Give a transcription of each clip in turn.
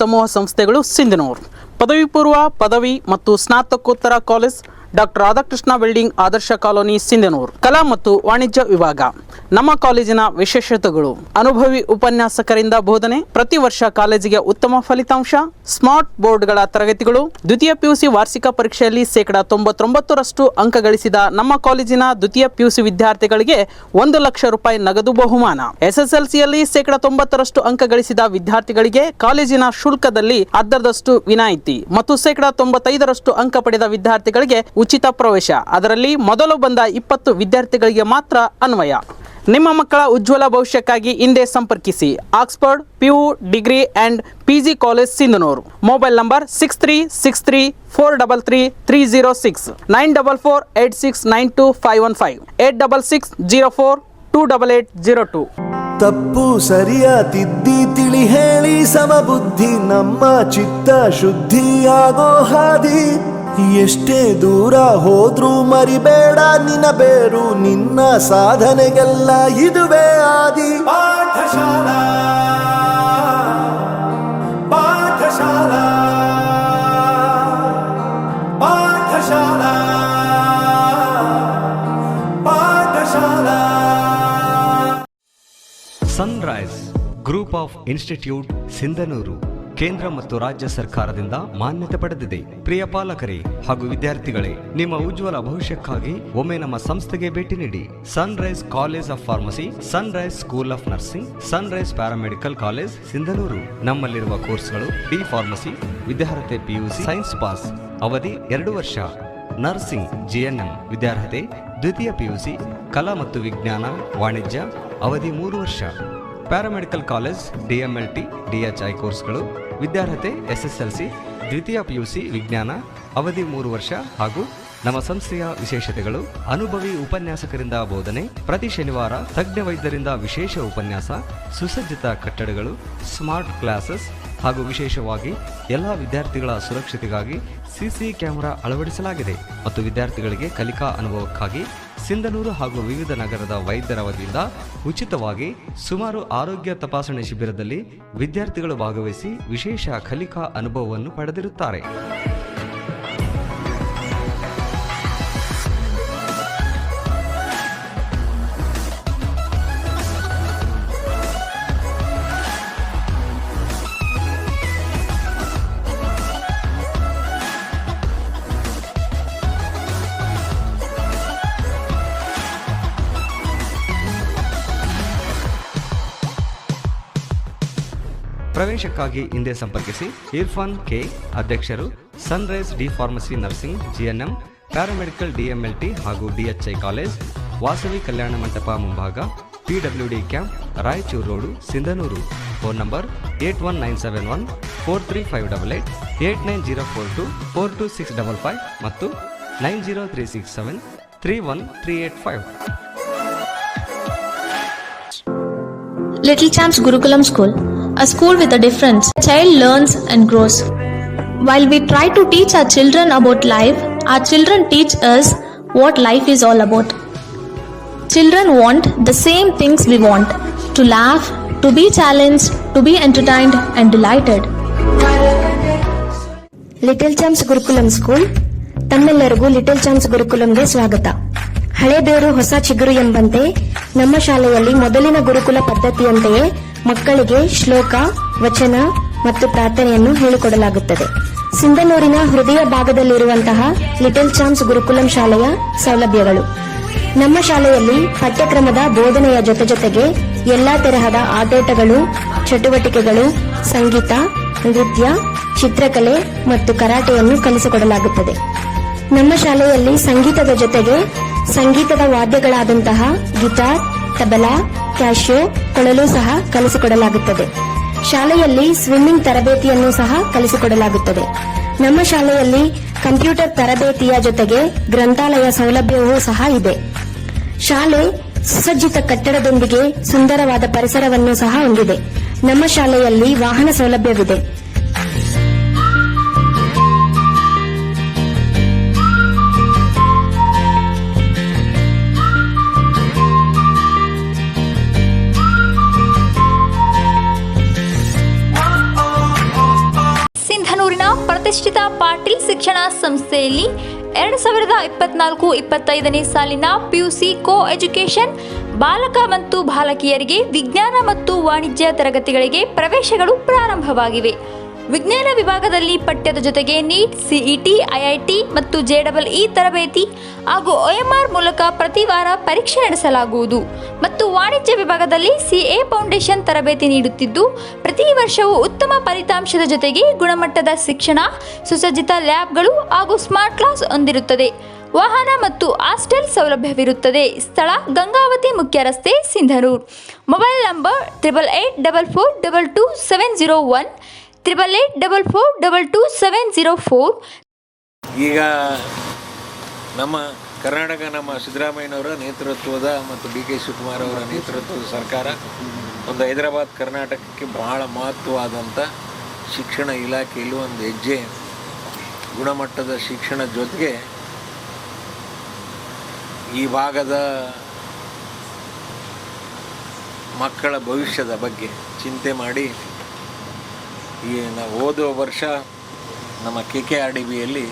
ಸಮೂಹ ಸಂಸ್ಥೆಗಳು ಸಿಂಧನೂರು. ಪದವಿ ಪೂರ್ವ, ಪದವಿ ಮತ್ತು ಸ್ನಾತಕೋತ್ತರ college doctor Radhakrishna building Adarsh colony Sindhanur. ಕಲಾ ಮತ್ತು ವಾಣಿಜ್ಯ ವಿಭಾಗ. ನಮ್ಮ ಕಾಲೇಜಿನ ವಿಶೇಷತೆಗಳು. ಅನುಭವಿ ಉಪನ್ಯಾಸಕರಿಂದ ಬೋಧನೆ, ಪ್ರತಿ ವರ್ಷ ಕಾಲೇಜಿಗೆ ಉತ್ತಮ ಫಲಿತಾಂಶ, ಸ್ಮಾರ್ಟ್ ಬೋರ್ಡ್ಗಳ ತರಗತಿಗಳು, ದ್ವಿತೀಯ ಪಿಯುಸಿ ವಾರ್ಷಿಕ ಪರೀಕ್ಷೆಯಲ್ಲಿ ಶೇಕಡಾ ತೊಂಬತ್ತೊಂಬತ್ತರಷ್ಟು ಅಂಕ ಗಳಿಸಿದ ನಮ್ಮ ಕಾಲೇಜಿನ ದ್ವಿತೀಯ ಪಿಯುಸಿ ವಿದ್ಯಾರ್ಥಿಗಳಿಗೆ ಒಂದು ಲಕ್ಷ ರೂಪಾಯಿ ನಗದು ಬಹುಮಾನ. ಎಸ್ಎಸ್ಎಲ್ಸಿಯಲ್ಲಿ ಶೇಕಡಾ ತೊಂಬತ್ತರಷ್ಟು ಅಂಕ ಗಳಿಸಿದ ವಿದ್ಯಾರ್ಥಿಗಳಿಗೆ ಕಾಲೇಜಿನ ಶುಲ್ಕದಲ್ಲಿ ಅರ್ಧದಷ್ಟು ವಿನಾಯಿತಿ ಮತ್ತು ಶೇಕಡಾ ತೊಂಬತ್ತೈದರಷ್ಟು ಅಂಕ ಪಡೆದ ವಿದ್ಯಾರ್ಥಿಗಳಿಗೆ ಉಚಿತ ಪ್ರವೇಶ. ಅದರಲ್ಲಿ ಮೊದಲು ಬಂದ ಇಪ್ಪತ್ತು ವಿದ್ಯಾರ್ಥಿಗಳಿಗೆ ಮಾತ್ರ ಅನ್ವಯ. ನಿಮ್ಮ ಮಕ್ಕಳ ಉಜ್ವಲ ಭವಿಷ್ಯಕ್ಕಾಗಿ ಹಿಂದೆ ಸಂಪರ್ಕಿಸಿ. Oxford, PU, degree and PG college Sindhanur. Mobile number six three six three four double three three zero six nine double four eight six nine two five one five eight double six zero four two double eight zero two ತಪ್ಪು ಸರಿಯ ತಿದ್ದಿ ತಿಳಿ ಹೇಳಿ ಸಮಬುದ್ಧಿ ನಮ್ಮ ಚಿತ್ತ ಶುದ್ಧಿಯಾಗೋ ಹಾದಿ. ಎಷ್ಟೇ ದೂರ ಹೋದ್ರೂ ಮರಿಬೇಡ ನಿನ್ನ ಬೇರು ನಿನ್ನ ಸಾಧನೆಗೆಲ್ಲ ಇದುವೇ ಆದಿ ಪಾಠಶಾಲಾ ಪಾಠಶಾಲಾ ಪಾಠಶಾಲಾ Pathshala. Sunrise group of institute Sindhanur ಕೇಂದ್ರ ಮತ್ತು ರಾಜ್ಯ ಸರ್ಕಾರದಿಂದ ಮಾನ್ಯತೆ ಪಡೆದಿದೆ. ಪ್ರಿಯ ಪಾಲಕರೇ ಹಾಗೂ ವಿದ್ಯಾರ್ಥಿಗಳೇ, ನಿಮ್ಮ ಉಜ್ವಲ ಭವಿಷ್ಯಕ್ಕಾಗಿ ಒಮ್ಮೆ ನಮ್ಮ ಸಂಸ್ಥೆಗೆ ಭೇಟಿ ನೀಡಿ. Sunrise college of pharmacy Sunrise school of nursing Sunrise paramedical college Sindhanur ನಮ್ಮಲ್ಲಿರುವ ಕೋರ್ಸ್ಗಳು ಡಿ ಫಾರ್ಮಸಿ ವಿದ್ಯಾರ್ಹತೆ ಪಿಯುಸಿ ಸೈನ್ಸ್ ಪಾಸ್ ಅವಧಿ ಎರಡು ವರ್ಷ. ನರ್ಸಿಂಗ್ ಜಿಎನ್ಎಂ ವಿದ್ಯಾರ್ಹತೆ ದ್ವಿತೀಯ ಪಿಯುಸಿ ಕಲಾ ಮತ್ತು ವಿಜ್ಞಾನ, ವಾಣಿಜ್ಯ, ಅವಧಿ ಮೂರು ವರ್ಷ. ಪ್ಯಾರಾಮೆಡಿಕಲ್ ಕಾಲೇಜ್ ಡಿಎಂಎಲ್ಟಿ ಡಿಎಚ್ಐ ಕೋರ್ಸ್ಗಳು ವಿದ್ಯಾರ್ಹತೆ, ಎಸ್ಎಸ್ಎಲ್ಸಿ, ದ್ವಿತೀಯ ಪಿಯುಸಿ ವಿಜ್ಞಾನ, ಅವಧಿ ಮೂರು ವರ್ಷ ಹಾಗೂ ನಮ್ಮ ಸಂಸ್ಥೆಯ ವಿಶೇಷತೆಗಳು, ಅನುಭವಿ ಉಪನ್ಯಾಸಕರಿಂದ ಬೋಧನೆ, ಪ್ರತಿ ಶನಿವಾರ ತಜ್ಞ ವೈದ್ಯರಿಂದ ವಿಶೇಷ ಉಪನ್ಯಾಸ, ಸುಸಜ್ಜಿತ ಕಟ್ಟಡಗಳು, ಸ್ಮಾರ್ಟ್ ಕ್ಲಾಸಸ್ ಹಾಗೂ ವಿಶೇಷವಾಗಿ ಎಲ್ಲ ವಿದ್ಯಾರ್ಥಿಗಳ ಸುರಕ್ಷತೆಗಾಗಿ ಸಿಸಿ ಕ್ಯಾಮೆರಾ ಅಳವಡಿಸಲಾಗಿದೆ. ಮತ್ತು ವಿದ್ಯಾರ್ಥಿಗಳಿಗೆ ಕಲಿಕಾ ಅನುಭವಕ್ಕಾಗಿ ಸಿಂಧನೂರು ಹಾಗೂ ವಿವಿಧ ನಗರದ ವೈದ್ಯರ ವತಿಯಿಂದ ಉಚಿತವಾಗಿ ಸುಮಾರು ಆರೋಗ್ಯ ತಪಾಸಣೆ ಶಿಬಿರದಲ್ಲಿ ವಿದ್ಯಾರ್ಥಿಗಳು ಭಾಗವಹಿಸಿ ವಿಶೇಷ ಕಲಿಕಾ ಅನುಭವವನ್ನು ಪಡೆದಿರುತ್ತಾರೆ. ಪ್ರವೇಶಕ್ಕಾಗಿ ಹಿಂದೆ ಸಂಪರ್ಕಿಸಿ ಇರ್ಫಾನ್ ಕೆ ಅಧ್ಯಕ್ಷರು Sunrise D pharmacy nursing GNM paramedical DMLT ಹಾಗೂ ಡಿಎಚ್ಐ ಕಾಲೇಜ್ ವಾಸವಿ ಕಲ್ಯಾಣ ಮಂಟಪ ಮುಂಭಾಗ PWD camp Raichur road Sindhanur. Phone number eight one nine seven one four three five double eight eight nine zero four two four two six double five ಮತ್ತು nine zero three six seven three one three eight five. Little Champs Gurukulam School, a school with a difference. Child learns and grows. While we try to teach our children about life, our children teach us what life is all about. Children want the same things we want to laugh, to be challenged, to be entertained and delighted. Little champs Gurukulam school ತಮ್ಮೆಲ್ಲರಿಗೂ little ಚಾಮ್ಸ್ ಗುರುಕುಲಂಗೆ ಸ್ವಾಗತ ಹಳೆ ಬೇರು ಹೊಸ ಚಿಗುರು ಎಂಬಂತೆ ನಮ್ಮ ಶಾಲೆಯಲ್ಲಿ ಮೊದಲಿನ ಗುರುಕುಲ ಪದ್ಧತಿಯಂತೆಯೇ ಮಕ್ಕಳಿಗೆ ಶ್ಲೋಕ, ವಚನ ಮತ್ತು ಪ್ರಾರ್ಥನೆಯನ್ನು ಹೇಳಿಕೊಡಲಾಗುತ್ತದೆ. ಸಿಂಧನೂರಿನ ಹೃದಯ ಭಾಗದಲ್ಲಿರುವಂತಹ ಲಿಟಲ್ ಚಾಮ್ಸ್ ಗುರುಕುಲಂ ಶಾಲೆಯ ಸೌಲಭ್ಯಗಳು. ನಮ್ಮ ಶಾಲೆಯಲ್ಲಿ ಪಠ್ಯಕ್ರಮದ ಬೋಧನೆಯ ಜೊತೆ ಜೊತೆಗೆ ಎಲ್ಲಾ ತರಹದ ಆಟೋಟಗಳು ಚಟುವಟಿಕೆಗಳು, ಸಂಗೀತ, ನೃತ್ಯ, ಚಿತ್ರಕಲೆ ಮತ್ತು ಕರಾಟೆಯನ್ನು ಕಲಿಸಿಕೊಡಲಾಗುತ್ತದೆ. ನಮ್ಮ ಶಾಲೆಯಲ್ಲಿ ಸಂಗೀತದ ಜೊತೆಗೆ ಸಂಗೀತದ ವಾದ್ಯಗಳಾದಂತಹ ಗಿಟಾರ್, ತಬಲಾ ಕ್ಯಾಶಿಯೋ ಕೊಳಲು ಸಹ ಕಲಿಸಿಕೊಡಲಾಗುತ್ತದೆ. ಶಾಲೆಯಲ್ಲಿ ಸ್ವಿಮ್ಮಿಂಗ್ ತರಬೇತಿಯನ್ನು ಸಹ ಕಲಿಸಿಕೊಡಲಾಗುತ್ತದೆ. ನಮ್ಮ ಶಾಲೆಯಲ್ಲಿ ಕಂಪ್ಯೂಟರ್ ತರಬೇತಿಯ ಜೊತೆಗೆ ಗ್ರಂಥಾಲಯ ಸೌಲಭ್ಯವೂ ಸಹ ಇದೆ. ಶಾಲೆ ಸುಸಜ್ಜಿತ ಕಟ್ಟಡದೊಂದಿಗೆ ಸುಂದರವಾದ ಪರಿಸರವನ್ನು ಸಹ ಹೊಂದಿದೆ. ನಮ್ಮ ಶಾಲೆಯಲ್ಲಿ ವಾಹನ ಸೌಲಭ್ಯವಿದೆ. ಪ್ರತಿಷ್ಠಿತ ಪಾಟೀಲ್ ಶಿಕ್ಷಣ ಸಂಸ್ಥೆಯಲ್ಲಿ ಎರಡು ಸಾವಿರದ ಇಪ್ಪತ್ನಾಲ್ಕು ಇಪ್ಪತ್ತೈದನೇ ಸಾಲಿನ ಪಿಯುಸಿ ಕೋ ಎಜುಕೇಷನ್ ಬಾಲಕ ಮತ್ತು ಬಾಲಕಿಯರಿಗೆ ವಿಜ್ಞಾನ ಮತ್ತು ವಾಣಿಜ್ಯ ತರಗತಿಗಳಿಗೆ ಪ್ರವೇಶಗಳು ಪ್ರಾರಂಭವಾಗಿವೆ. ವಿಜ್ಞಾನ ವಿಭಾಗದಲ್ಲಿ ಪಠ್ಯದ ಜೊತೆಗೆ ನೀಟ್ ಸಿಇಟಿ ಐಐಟಿ ಮತ್ತು ಜೆಡಬಲ್ ಇ ತರಬೇತಿ ಹಾಗೂ ಒಎಂಆರ್ ಮೂಲಕ ಪ್ರತಿ ವಾರ ಪರೀಕ್ಷೆ ನಡೆಸಲಾಗುವುದು. ಮತ್ತು ವಾಣಿಜ್ಯ ವಿಭಾಗದಲ್ಲಿ ಸಿಎ ಫೌಂಡೇಶನ್ ತರಬೇತಿ ನೀಡುತ್ತಿದ್ದು, ಪ್ರತಿ ವರ್ಷವೂ ಉತ್ತಮ ಫಲಿತಾಂಶದ ಜೊತೆಗೆ ಗುಣಮಟ್ಟದ ಶಿಕ್ಷಣ, ಸುಸಜ್ಜಿತ ಲ್ಯಾಬ್ಗಳು ಹಾಗೂ ಸ್ಮಾರ್ಟ್ ಕ್ಲಾಸ್ ಹೊಂದಿರುತ್ತದೆ. ವಾಹನ ಮತ್ತು ಹಾಸ್ಟೆಲ್ ಸೌಲಭ್ಯವಿರುತ್ತದೆ. ಸ್ಥಳ ಗಂಗಾವತಿ ಮುಖ್ಯ ರಸ್ತೆ, Sindhanur. Mobile number triple eight double four double two seven zero one triple eight double four double two seven zero four ಈಗ ನಮ್ಮ ಕರ್ನಾಟಕ ನಮ್ಮ ಸಿದ್ದರಾಮಯ್ಯನವರ ನೇತೃತ್ವದ ಮತ್ತು ಡಿ ಕೆ ಶಿವಕುಮಾರ್ ಅವರ ನೇತೃತ್ವದ ಸರ್ಕಾರ ಒಂದು ಹೈದರಾಬಾದ್ ಕರ್ನಾಟಕಕ್ಕೆ ಬಹಳ ಮಹತ್ವವಾದಂಥ ಶಿಕ್ಷಣ ಇಲಾಖೆಯಲ್ಲಿ ಒಂದು ಹೆಜ್ಜೆ ಗುಣಮಟ್ಟದ ಶಿಕ್ಷಣ ಜೊತೆಗೆ ಈ ಭಾಗದ ಮಕ್ಕಳ ಭವಿಷ್ಯದ ಬಗ್ಗೆ ಚಿಂತೆ ಮಾಡಿ ಈ ಓದುವ ವರ್ಷ ನಮ್ಮ ಕೆ ಕೆ ಆರ್ ಡಿ ಬಿಯಲ್ಲಿ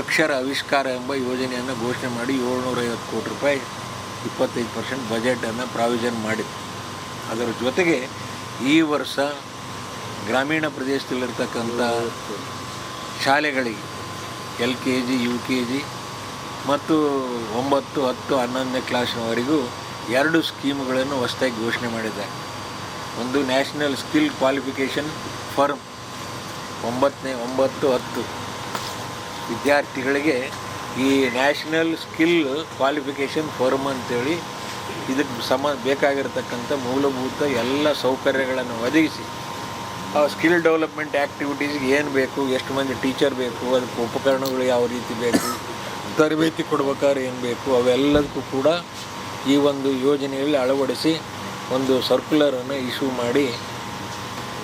ಅಕ್ಷರ ಆವಿಷ್ಕಾರ ಎಂಬ ಯೋಜನೆಯನ್ನು ಘೋಷಣೆ ಮಾಡಿ ಏಳ್ನೂರೈವತ್ತು ಕೋಟಿ ರೂಪಾಯಿ, ಇಪ್ಪತ್ತೈದು ಪರ್ಸೆಂಟ್ ಬಜೆಟನ್ನು ಪ್ರಾವಿಷನ್ ಮಾಡಿ. ಅದರ ಜೊತೆಗೆ ಈ ವರ್ಷ ಗ್ರಾಮೀಣ ಪ್ರದೇಶದಲ್ಲಿರ್ತಕ್ಕಂಥ ಶಾಲೆಗಳಿಗೆ L K G, U K G ಮತ್ತು ಒಂಬತ್ತು, ಹತ್ತು, ಹನ್ನೊಂದನೇ ಕ್ಲಾಸ್ನವರೆಗೂ ಎರಡು ಸ್ಕೀಮ್ಗಳನ್ನು ಹೊಸದಾಗಿ ಘೋಷಣೆ ಮಾಡಿದ್ದಾರೆ. ಒಂದು ನ್ಯಾಷನಲ್ ಸ್ಕಿಲ್ ಕ್ವಾಲಿಫಿಕೇಷನ್ ಫರ್ಮ್ ಒಂಬತ್ತನೇ ಒಂಬತ್ತು ಹತ್ತು. ವಿದ್ಯಾರ್ಥಿಗಳಿಗೆ ಈ ನ್ಯಾಷನಲ್ ಸ್ಕಿಲ್ ಕ್ವಾಲಿಫಿಕೇಷನ್ ಫರ್ಮ್ ಅಂತೇಳಿ ಇದಕ್ಕೆ ಸಮ ಬೇಕಾಗಿರ್ತಕ್ಕಂಥ ಮೂಲಭೂತ ಎಲ್ಲ ಸೌಕರ್ಯಗಳನ್ನು ಒದಗಿಸಿ, ಆ ಸ್ಕಿಲ್ ಡೆವಲಪ್ಮೆಂಟ್ ಆ್ಯಕ್ಟಿವಿಟೀಸ್ಗೆ ಏನು ಬೇಕು, ಎಷ್ಟು ಮಂದಿ ಟೀಚರ್ ಬೇಕು, ಅದಕ್ಕೆ ಉಪಕರಣಗಳು ಯಾವ ರೀತಿ ಬೇಕು, ತರಬೇತಿ ಕೊಡ್ಬೇಕಾದ್ರೆ ಏನು ಬೇಕು, ಅವೆಲ್ಲದಕ್ಕೂ ಕೂಡ ಈ ಒಂದು ಯೋಜನೆಯಲ್ಲಿ ಅಳವಡಿಸಿ ಒಂದು ಸರ್ಕ್ಯುಲರನ್ನು ಇಶ್ಯೂ ಮಾಡಿ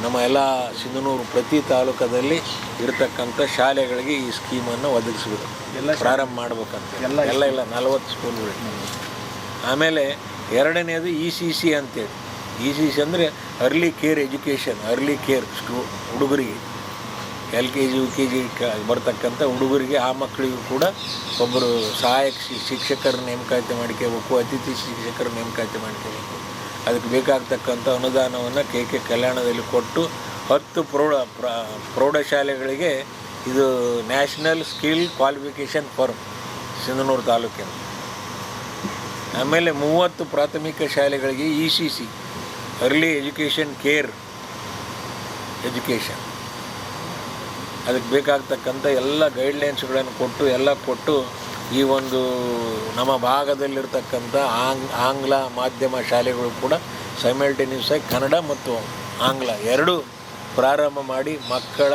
ನಮ್ಮ ಎಲ್ಲ ಸಿಂಧನೂರು ಪ್ರತಿ ತಾಲೂಕದಲ್ಲಿ ಇರತಕ್ಕಂಥ ಶಾಲೆಗಳಿಗೆ ಈ ಸ್ಕೀಮನ್ನು ಒದಗಿಸಿದ್ರು ಎಲ್ಲ ಪ್ರಾರಂಭ ಮಾಡ್ಬೇಕಂತ. ಎಲ್ಲ ಎಲ್ಲ ಇಲ್ಲ ನಲವತ್ತು ಸ್ಕೂಲ್ಗಳಿಗೆ ಆಮೇಲೆ ಎರಡನೇದು ಇ ಸಿ ಸಿ ಅಂತೇಳಿ. ಇ ಸಿ ಸಿ ಅಂದರೆ early care education early care ಸ್ಕೂ ಹುಡುಗರಿಗೆ. L K G U K G ಬರ್ತಕ್ಕಂಥ ಹುಡುಗರಿಗೆ ಆ ಮಕ್ಕಳಿಗೂ ಕೂಡ ಒಬ್ಬರು ಸಹಾಯಕ ಶಿ- ಶಿಕ್ಷಕರ ನೇಮಕಾತಿ ಮಾಡ್ಕೋಬೇಕು ಅತಿಥಿ ಶಿಕ್ಷಕರ ನೇಮಕಾತಿ ಮಾಡ್ಕೋಬೇಕು. ಅದಕ್ಕೆ ಬೇಕಾಗ್ತಕ್ಕಂಥ ಅನುದಾನವನ್ನು ಕೆ ಕೆ ಕಲ್ಯಾಣದಲ್ಲಿ ಕೊಟ್ಟು ಹತ್ತು ಪ್ರೌಢ, ಪ್ರ, ಪ್ರೌಢಶಾಲೆಗಳಿಗೆ ಇದು national skill qualification form Sindhanur ತಾಲೂಕಿನ. ಆಮೇಲೆ ಮೂವತ್ತು ಪ್ರಾಥಮಿಕ ಶಾಲೆಗಳಿಗೆ E C C, early education care education. ಅದಕ್ಕೆ ಬೇಕಾಗ್ತಕ್ಕಂಥ ಎಲ್ಲ ಗೈಡ್ಲೈನ್ಸ್ಗಳನ್ನು ಕೊಟ್ಟು ಎಲ್ಲ ಕೊಟ್ಟು ಈ ಒಂದು ನಮ್ಮ ಭಾಗದಲ್ಲಿರ್ತಕ್ಕಂಥ ಆಂಗ್, ಆಂಗ್ಲ ಮಾಧ್ಯಮ ಶಾಲೆಗಳು ಕೂಡ ಸೈಮಲ್ಟೇನಿಯಸ್ ಆಗಿ ಕನ್ನಡ ಮತ್ತು ಆಂಗ್ಲ ಎರಡೂ ಪ್ರಾರಂಭ ಮಾಡಿ ಮಕ್ಕಳ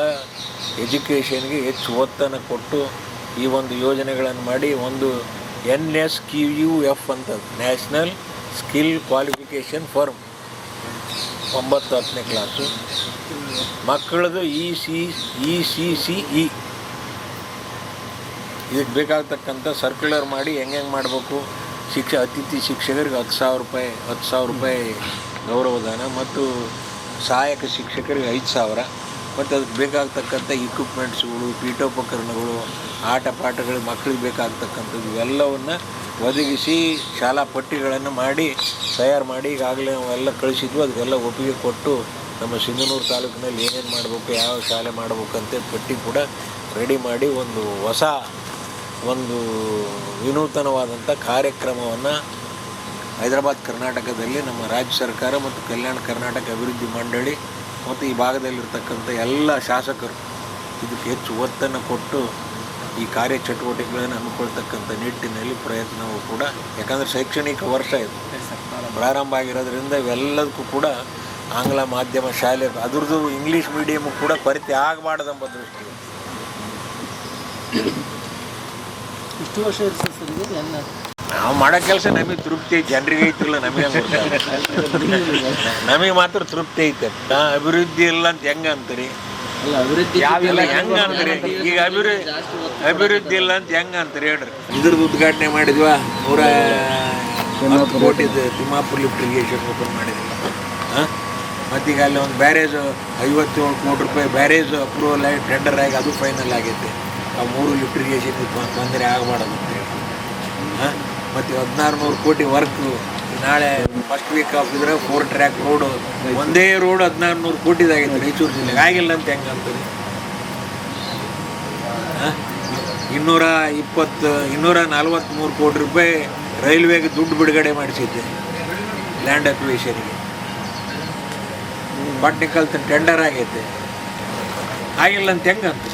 ಎಜುಕೇಷನ್ಗೆ ಹೆಚ್ಚು ಒತ್ತನ್ನು ಕೊಟ್ಟು ಈ ಒಂದು ಯೋಜನೆಗಳನ್ನು ಮಾಡಿ ಒಂದು N S Q U F ಅಂತ ನ್ಯಾಷನಲ್ ಸ್ಕಿಲ್ ಕ್ವಾಲಿಫಿಕೇಷನ್ ಫಾರ್ಮ್ ಒಂಬತ್ತು ಹತ್ತನೇ ಕ್ಲಾಸು ಮಕ್ಕಳದು E C E C C E ಇದಕ್ಕೆ ಬೇಕಾಗ್ತಕ್ಕಂಥ ಸರ್ಕ್ಯುಲರ್ ಮಾಡಿ ಹೆಂಗೆ ಹೆಂಗೆ ಮಾಡಬೇಕು? ಶಿಕ್ಷ, ಅತಿಥಿ ಶಿಕ್ಷಕರಿಗೆ ಹತ್ತು ಸಾವಿರ ರೂಪಾಯಿ, ಹತ್ತು ಸಾವಿರ ರೂಪಾಯಿ ಗೌರವಧನ ಮತ್ತು ಸಹಾಯಕ ಶಿಕ್ಷಕರಿಗೆ ಐದು ಸಾವಿರ. ಮತ್ತು ಅದಕ್ಕೆ ಬೇಕಾಗ್ತಕ್ಕಂಥ ಇಕ್ವಿಪ್ಮೆಂಟ್ಸ್ಗಳು ಪೀಠೋಪಕರಣಗಳು, ಆಟ ಪಾಠಗಳು ಮಕ್ಕಳಿಗೆ ಬೇಕಾಗ್ತಕ್ಕಂಥದ್ದು ಇವೆಲ್ಲವನ್ನು ಒದಗಿಸಿ ಶಾಲಾ ಪಟ್ಟಿಗಳನ್ನು ಮಾಡಿ ತಯಾರು ಮಾಡಿ ಈಗಾಗಲೇ ನಾವೆಲ್ಲ ಕಳಿಸಿದ್ವು. ಅದಕ್ಕೆಲ್ಲ ಒಪ್ಪಿಗೆ ಕೊಟ್ಟು ನಮ್ಮ ಸಿಂಧನೂರು ತಾಲೂಕಿನಲ್ಲಿ ಏನೇನು ಮಾಡಬೇಕು, ಯಾವ ಶಾಲೆ ಮಾಡಬೇಕು ಅಂತ ಪಟ್ಟಿ ಕೂಡ ರೆಡಿ ಮಾಡಿ ಒಂದು ಹೊಸ ಒಂದು ವಿನೂತನವಾದಂಥ ಕಾರ್ಯಕ್ರಮವನ್ನು ಹೈದರಾಬಾದ್ ಕರ್ನಾಟಕದಲ್ಲಿ ನಮ್ಮ ರಾಜ್ಯ ಸರ್ಕಾರ ಮತ್ತು ಕಲ್ಯಾಣ ಕರ್ನಾಟಕ ಅಭಿವೃದ್ಧಿ ಮಂಡಳಿ ಮತ್ತು ಈ ಭಾಗದಲ್ಲಿರ್ತಕ್ಕಂಥ ಎಲ್ಲ ಶಾಸಕರು ಇದಕ್ಕೆ ಹೆಚ್ಚು ಒತ್ತನ್ನು ಕೊಟ್ಟು ಈ ಕಾರ್ಯಚಟುವಟಿಕೆಗಳನ್ನು ಹಮ್ಮಿಕೊಳ್ತಕ್ಕಂಥ ನಿಟ್ಟಿನಲ್ಲಿ ಪ್ರಯತ್ನವೂ ಕೂಡ ಯಾಕಂದರೆ ಶೈಕ್ಷಣಿಕ ವರ್ಷ ಇದು. ಪ್ರಾರಂಭ ಆಗಿರೋದ್ರಿಂದ ಇವೆಲ್ಲದಕ್ಕೂ ಕೂಡ ಆಂಗ್ಲ ಮಾಧ್ಯಮ ಶಾಲೆ ಅದ್ರದ್ದು ಇಂಗ್ಲೀಷ್ ಮೀಡಿಯಮು ಕೂಡ ಕೊರತೆ ಆಗಬಾರ್ದೆಂಬ ದೃಷ್ಟಿ ಇಷ್ಟು ವರ್ಷ ಇರ್ತದೆ ಸರ್ ಇದು ಎಲ್ಲ. ನಾವು ಮಾಡೋ ಕೆಲಸ ನಮಗೆ ತೃಪ್ತಿ ಐತಿ ಜನರಿಗೆ ಐತಿಲ್ಲ ನಮಗೆ ನಮಗೆ ಮಾತ್ರ ತೃಪ್ತಿ ಐತೆ. ನಾ ಅಭಿವೃದ್ಧಿ ಇಲ್ಲ ಅಂತ ಹೆಂಗ ಅಂತೀರಿ? ಅಲ್ಲ ಅಭಿವೃದ್ಧಿ ಯಾವಿಲ್ಲ ಹೆಂಗ ಅಂತೀರಿ? ಈಗ ಅಭಿವೃದ್ಧಿ ಅಭಿವೃದ್ಧಿ ಇಲ್ಲ ಅಂತ ಹೆಂಗ ಅಂತೀರಿ ಹೇಳ್ರಿ? ಇದ್ರದ್ದು ಉದ್ಘಾಟನೆ ಮಾಡಿದ್ವಾ? ನೂರ ಹತ್ತು ಕೋಟಿದು ತಿಮ್ಮಾಪುರ್ ಲಿಫ್ಟ್ ಇರಿಗೇಷನ್ ಓಪನ್ ಮಾಡಿದ್ವಿ. ಹಾಂ? ಮತ್ತೀಗ ಅಲ್ಲಿ ಒಂದು ಬ್ಯಾರೇಜು ಐವತ್ತೇಳು ಕೋಟಿ ರೂಪಾಯಿ ಬ್ಯಾರೇಜ್ ಅಪ್ರೂವಲ್ ಆಗಿ ಟೆಂಡರ್ ಆಗಿ ಅದು ಫೈನಲ್ ಆಗೈತೆ ಆ ಮೂರು ಲಿಫ್ಟ್ ಇರಿಗೇಷನ್ ತೊಂದರೆ ಆಗಬಾರ್ದು ಅಂತೇಳಿ ಹಾಂ? ಮತ್ತು ಹದಿನಾರು ನೂರು ಕೋಟಿ ವರ್ಕು ನಾಳೆ ಫಸ್ಟ್ ವೀಕ್ ಆಫ್ ಇದ್ರೆ ಫೋರ್ ಟ್ರ್ಯಾಕ್ ರೋಡು ಒಂದೇ ರೋಡ್ ಹದಿನಾರು ನೂರು ಕೋಟಿದಾಗಿತ್ತು ರಾಯಚೂರು ಜಿಲ್ಲೆಗೆ. ಆಗಿಲ್ಲ ಅಂತ ಹೆಂಗೆ ಅಂತದೆ ಹಾಂ? ಇನ್ನೂರ ಇಪ್ಪತ್ತು ಇನ್ನೂರ ನಲ್ವತ್ತ್ಮೂರು ಕೋಟಿ ರೂಪಾಯಿ ರೈಲ್ವೆಗೆ ದುಡ್ಡು ಬಿಡುಗಡೆ ಮಾಡಿಸಿದ್ದೆ ಲ್ಯಾಂಡ್ ಅಕ್ವಿಷನ್ಗೆ ಬಾಟ್ನಿಕಲ್ ಟೆಂಡರ್ ಆಗೈತೆ. ಆಗಿಲ್ಲ ಅಂತ ಹೆಂಗೆ ಅಂತ?